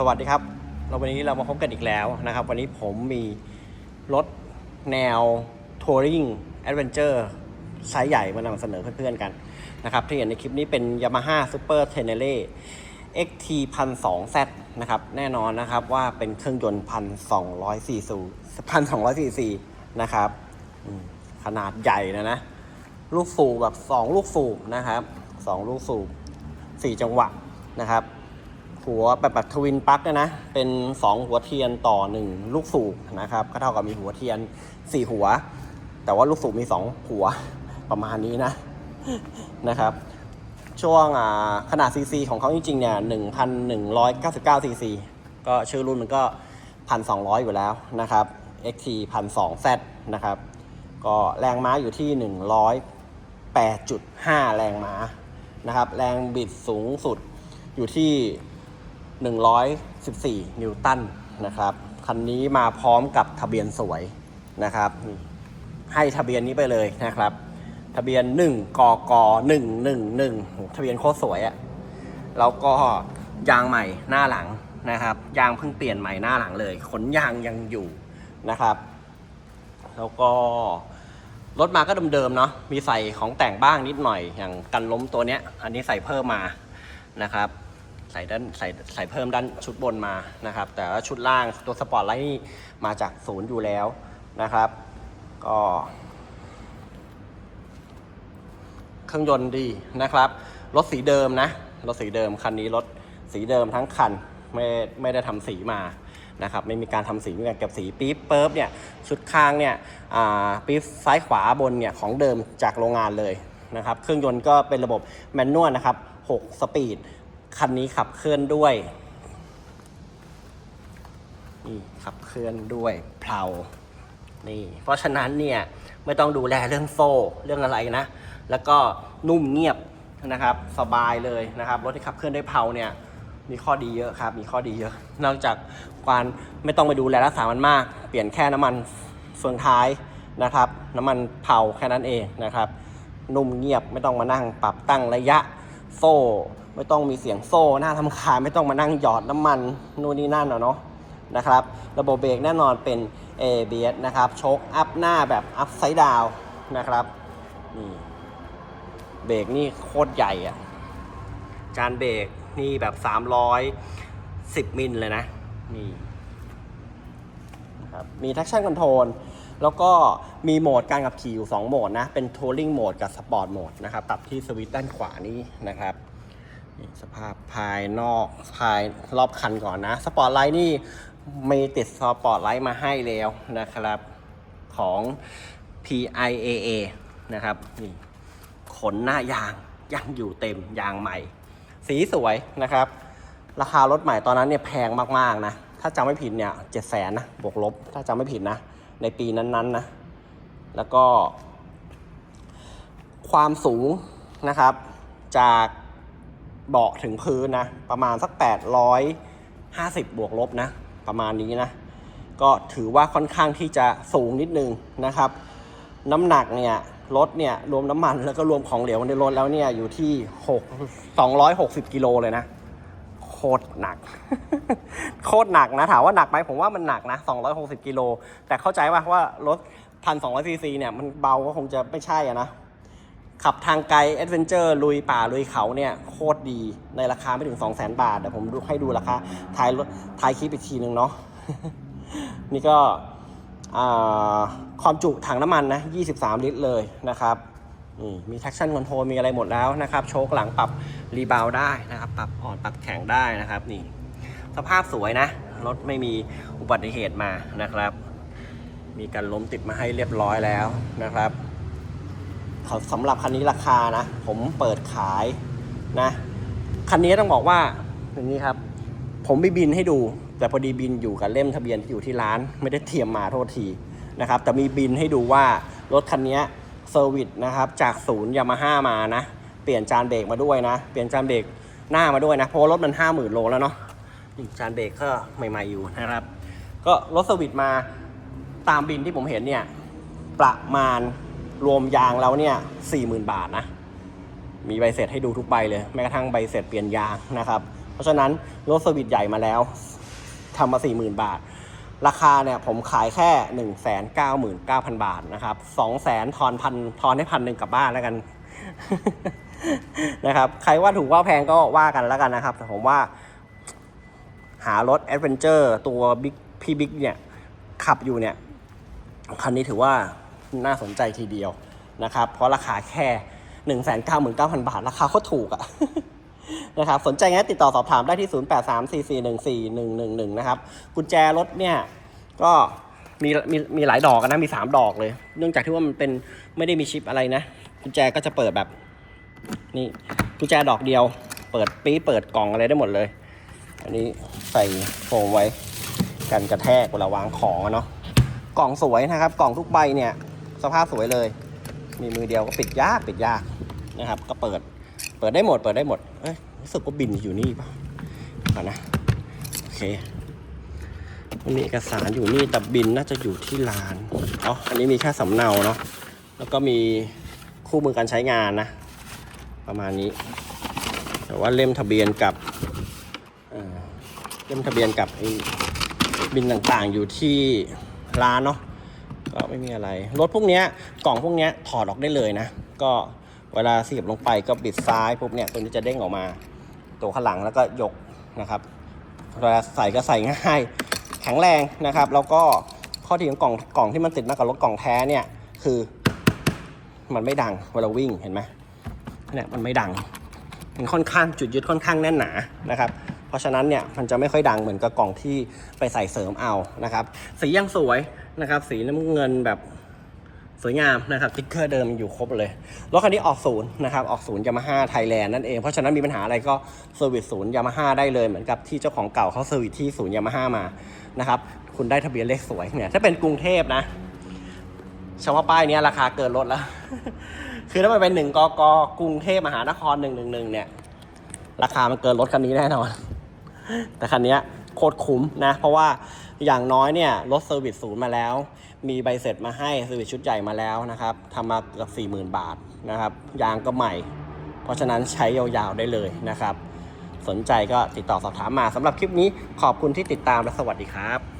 สวัสดีครับ เราวันนี้เรามาพบกันอีกแล้วนะครับ วันนี้ผมมีรถแนวทัวริงแอดเวนเจอร์ไซส์ใหญ่มานำเสนอเพื่อนๆกันนะครับ ที่เห็นในคลิปนี้เป็น Yamaha Super Tenere XT 1 2 0 0 Z นะครับ แน่นอนนะครับว่าเป็นเครื่องยนต์ 1,200ซีซู1,200ซีซีนะครับขนาดใหญ่นะนะ ลูกสูบแบบ 2 ลูกสูบนะครับ 2 ลูกสูบ 4 จังหวะนะครับ หัวแบบแบบทวินปลั๊กเนี่ยนะ เป็น 2 หัวเทียนต่อ 1 ลูกสูบนะครับ ก็เท่ากับมีหัวเทียน 4 หัว แต่ว่าลูกสูบมี 2 หัวประมาณนี้นะนะครับ ช่วงขนาดซีซีของเขาจริงๆเนี่ย1,199ซีซีก็ชื่อรุ่นมันก็ 1,200 อยู่แล้วนะครับ XT 1,200 Z นะครับ ก็แรงม้าอยู่ที่ 108.5 แรงม้านะครับ แรงบิดสูงสุดอยู่ที่ 114 นิวตันนะครับ คันนี้มาพร้อมกับทะเบียนสวยนะครับ ให้ทะเบียนนี้ไปเลยนะครับ ทะเบียน 1กก111 ทะเบียนโคตรสวยอะแล้วก็ยางใหม่หน้าหลังนะครับ ยางเพิ่งเปลี่ยนใหม่หน้าหลังเลย ขนยางยังอยู่นะครับ แล้วก็รถมาก็เดิมๆเนาะ มีใส่ของแต่งบ้างนิดหน่อย อย่างกันล้มตัวเนี้ย อันนี้ใส่เพิ่มมานะครับ ใส่ด้านใส่ใส่เพิ่มด้านชุดบนมานะครับ แต่ว่าชุดล่างตัวสปอร์ตไลท์นี่มาจากศูนย์อยู่แล้วนะครับ ก็ เครื่องยนต์ดีนะครับรถสีเดิมนะรถสีเดิมคันนี้รถสีเดิมทั้งคันไม่ไม่ได้ทำสีมานะครับไม่มีการทำสีม่มีการเก็บสีปี๊บเปิบเนี่ยชุดข้างเนี่ยปี๊บซ้ายขวาบนเนี่ยของเดิมจากโรงงานเลยนะครับ เครื่องยนต์ก็เป็นระบบแมนนวลนะครับ 6 สปีด คันนี้ขับเคลื่อนด้วยนี่ขับเคลื่อนด้วยเพลานี่ เพราะฉะนั้นเนี่ยไม่ต้องดูแลเรื่องโซ่เรื่องอะไรนะ แล้วก็นุ่มเงียบนะครับ สบายเลยนะครับรถที่ขับเคลื่อนด้วยเพลาเนี่ยมีข้อดีเยอะครับ มีข้อดีเยอะ นอกจากการไม่ต้องไปดูแลรักษามันมาก เปลี่ยนแค่น้ำมันเฟืองท้ายนะครับ น้ำมันเผาแค่นั้นเองนะครับ นุ่มเงียบไม่ต้องมานั่งปรับตั้งระยะโซ่ ไม่ต้องมีเสียงโซ่หน้าทำคาไม่ต้องมานั่งหยอดน้ำมันนู่นนี่นั่นอะเนาะนะครับ ระบบเบรกแน่นอนเป็น ABS นะครับโชคอัพหน้าแบบอัพไซด์ดาวนะครับนี่เบรกนี่โคตรใหญ่อะจานเบรกนี่แบบ 310 มิลเลยนะนี่ครับมี traction control แล้วก็มีโหมดการขับขี่อยู่ 2 โหมดนะ เป็น touring mode กับ sport mode นะครับปรับที่สวิตช์ด้านขวานี้นะครับ นี่สภาพภายนอกภายรอบคันก่อนนะ สปอร์ตไลท์นี่มีติดสปอร์ตไลท์มาให้แล้วนะครับของ PIAA นะครับนี่ขนหน้ายางยังอยู่เต็มยางใหม่ สีสวยนะครับ ราคารถใหม่ตอนนั้นเนี่ยแพงมากๆนะ ถ้าจำไม่ผิดเนี่ยเจ็ดแสนนะบวกลบ ถ้าจำไม่ผิดนะ ในปีนั้นๆนะแล้วก็ ความสูงนะครับจาก เบาะถึงพื้นนะ ประมาณสัก 850 บวกลบนะ ประมาณนี้นะ ก็ถือว่าค่อนข้างที่จะสูงนิดนึงนะครับ น้ำหนักเนี่ยรถเนี่ยรวมน้ำมันแล้วก็รวมของเหลวในรถแล้วเนี่ยอยู่ที่6 260กิโลเลยนะ โคตรหนัก โคตรหนักนะ ถามว่าหนักไหมผมว่ามันหนักนะ 260กิโลแต่เข้าใจว่าว่ารถ1,200ซีซีเนี่ยมันเบาก็คงจะไม่ใช่อะนะ ขับทางไกลแอดเวนเจอร์ลุยป่าลุยเขาเนี่ยโคตรดีในราคาไม่ถึง 2 0 0 0 0 0 บาท เดี๋ยวผมดูให้ดูราคาท้ายถท้ายคลิปอีกทีนึงเนาะนี่ก็ความจุถังน้ำมันนะ 23 ลิตรเลยนะครับนี่มี traction control มีอะไรหมดแล้วนะครับ โชคหลังปรับรีบาวได้นะครับ ปรับอ่อนปรับแข็งได้นะครับนี่สภาพสวยนะ รถไม่มีอุบัติเหตุมานะครับ มีการล้มติดมาให้เรียบร้อยแล้วนะครับ สำหรับคันนี้ราคานะ ผมเปิดขายนะ คันนี้ต้องบอกว่าอย่างนี้ครับ ผมไปบินให้ดู แต่พอดีบินอยู่กับเล่มทะเบียนที่อยู่ที่ร้าน ไม่ได้เตรียมมาโทษทีนะครับ แต่มีบินให้ดูว่ารถคันนี้เซอร์วิสนะครับจากศูนย์ยามาฮ่ามานะ เปลี่ยนจานเบรกมาด้วยนะ เปลี่ยนจานเบรกหน้ามาด้วยนะ เพราะรถมันห้าหมื่นโลแล้วเนาะจานเบรกก็ใหม่ๆอยู่นะครับ ก็รถเซอร์วิสมาตามบินที่ผมเห็นเนี่ยประมาณ รวมยางแล้วเนี่ยสี่หมื่นบาทนะ มีใบเสร็จให้ดูทุกใบเลยแม้กระทั่งใบเสร็จเปลี่ยนยางนะครับ เพราะฉะนั้นรถเซอร์วิสใหญ่มาแล้วทำมา40,000บาท ราคาเนี่ยผมขายแค่1 9 9 0 0 0บาทนะครับ2 0 0 0 0ทอนพันทอนให้พันหนึ่งกลับบ้านแล้วกันนะครับใครว่าถูกว่าแพงก็ว่ากันแล้วกันนะครับ แต่ผมว่า หารถแอดเวนเจอร์ตัวบิ๊กพี่บิ๊กเนี่ย ขับอยู่เนี่ย คันนี้ถือว่า น่าสนใจทีเดียวนะครับ เพราะราคาแค่ 1 9 9 0 0 0 บาท ราคาโคตรถูกอะนะครับสนใจงั้นติดต่อสอบถามได้ที่ 0834414111 นะครับ กุญแจรถเนี่ย ก็มีมีมีหลายดอกนะ มี 3 ดอกเลย เนื่องจากที่ว่ามันเป็นไม่ได้มีชิปอะไรนะ กุญแจก็จะเปิดแบบ นี่กุญแจดอกเดียว เปิดปี๊เปิดกล่องอะไรได้หมดเลย อันนี้ใส่โฟมไว้ กันกระแทกเวลาวางของอะเนาะกล่องสวยนะครับ กล่องทุกใบเนี่ย สภาพสวยเลย มีมือเดียวก็ปิดยากปิดยากนะครับ ก็เปิด เปิดได้หมด เปิดได้หมดเอ้ยรู้สึกว่าบินอยู่นี่ป่ะก่อนนะโอเคมันมีเอกสารอยู่นี่แต่บินน่าจะอยู่ที่ร้านอ๋ออันนี้มีแค่สำเนาเนาะแล้วก็มีคู่มือการใช้งานนะ ประมาณนี้ แต่ว่าเล่มทะเบียนกับเเล่มทะเบียนกับบินต่างๆอยู่ที่ร้านเนาะ ก็ไม่มีอะไร รถพวกเนี้ยกล่องพวกเนี้ยถอดออกได้เลยนะ ก็เวลาเสียบลงไปก็บิดซ้ายปุ๊บเนี่ยตัวนี้จะเด้งออกมา ตัวข้างหลังแล้วก็ยกนะครับเวลาใส่ก็ใส่ง่าย แข็งแรงนะครับ แล้วก็ข้อดีของกล่องกล่องที่มันติดมากับรถกล่องแท้เนี่ยคือมันไม่ดังเวลาวิ่งเห็นไหมเนี่ยมันไม่ดังมันค่อนข้างจุดยึดค่อนข้างแน่นหนานะครับ เพราะฉะนั้นเนี่ยมันจะไม่ค่อยดังเหมือนกับกล่องที่ไปใส่เสริมเอานะครับ สียังสวยนะครับ สีน้ำเงินแบบสวยงามนะครับติ๊กเกอร์เดิมอยู่ครบเลยรถคันนี้ออกศูนย์นะครับออกศูนย์ยามาฮ่าไทยแลนด์นั่นเองเพราะฉะนั้นมีปัญหาอะไรก็เซอร์วิสศูนย์ยามาฮ่าได้เลยเหมือนกับที่เจ้าของเก่าเขาเซอร์วิสที่ศูนย์ยามาฮ่ามานะครับคุณได้ทะเบียนเลขสวยเนี่ยถ้าเป็นกรุงเทพนะเฉพาะป้ายเนี้ยราคาเกินรถแล้ว คือถ้ามันเป็นหนึ่งกกกรุงเทพมหานครหนึ่งหนึ่งหนึ่งเนี่ย ราคามันเกินรถคันนี้แน่นอน แต่คันนี้โคตรคุ้มนะ เพราะว่าอย่างน้อยเนี่ยรถเซอร์วิสศูนย์มาแล้ว มีใบเสร็จมาให้เซอร์วิสชุดใหญ่มาแล้วนะครับทำมาเกือบ40,000 บาทนะครับ ยางก็ใหม่ เพราะฉะนั้นใช้ยาวๆได้เลยนะครับ สนใจก็ติดต่อสอบถามมาสำหรับคลิปนี้ขอบคุณที่ติดตามและสวัสดีครับ